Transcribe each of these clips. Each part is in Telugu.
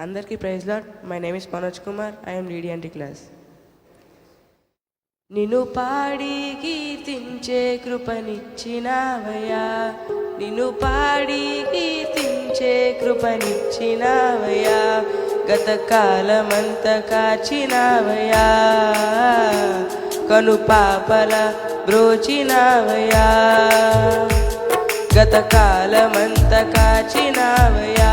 అందరికీ praise lord. My name is Manoj Kumar. I'm aunty class నిన్ను పాడి కీర్తించే కృపనిచ్చినావయ్యా. నిన్ను పాడి కీర్తించే కృపనిచ్చినావయ్యా. గత కాలమంత కాచినావయ్యా. కను పాపల బ్రోచినావయ్యా. గత కాలమంత కాచినావయ్యా.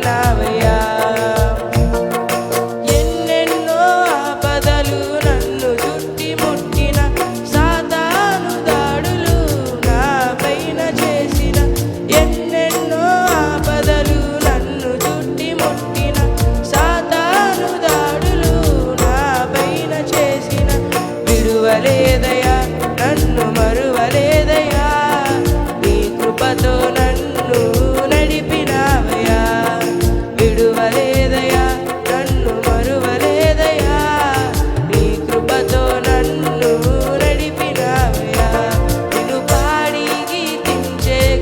మరువలేదయ్యా నన్ను మరువలేదయ్యా. కృపతో నన్ను నడిపినావయ్యా. నన్ను మరువలేదయ్యా. నీ కృపతో నన్ను నడిపినావయ్యా. నిన్ను పాడి గీతించే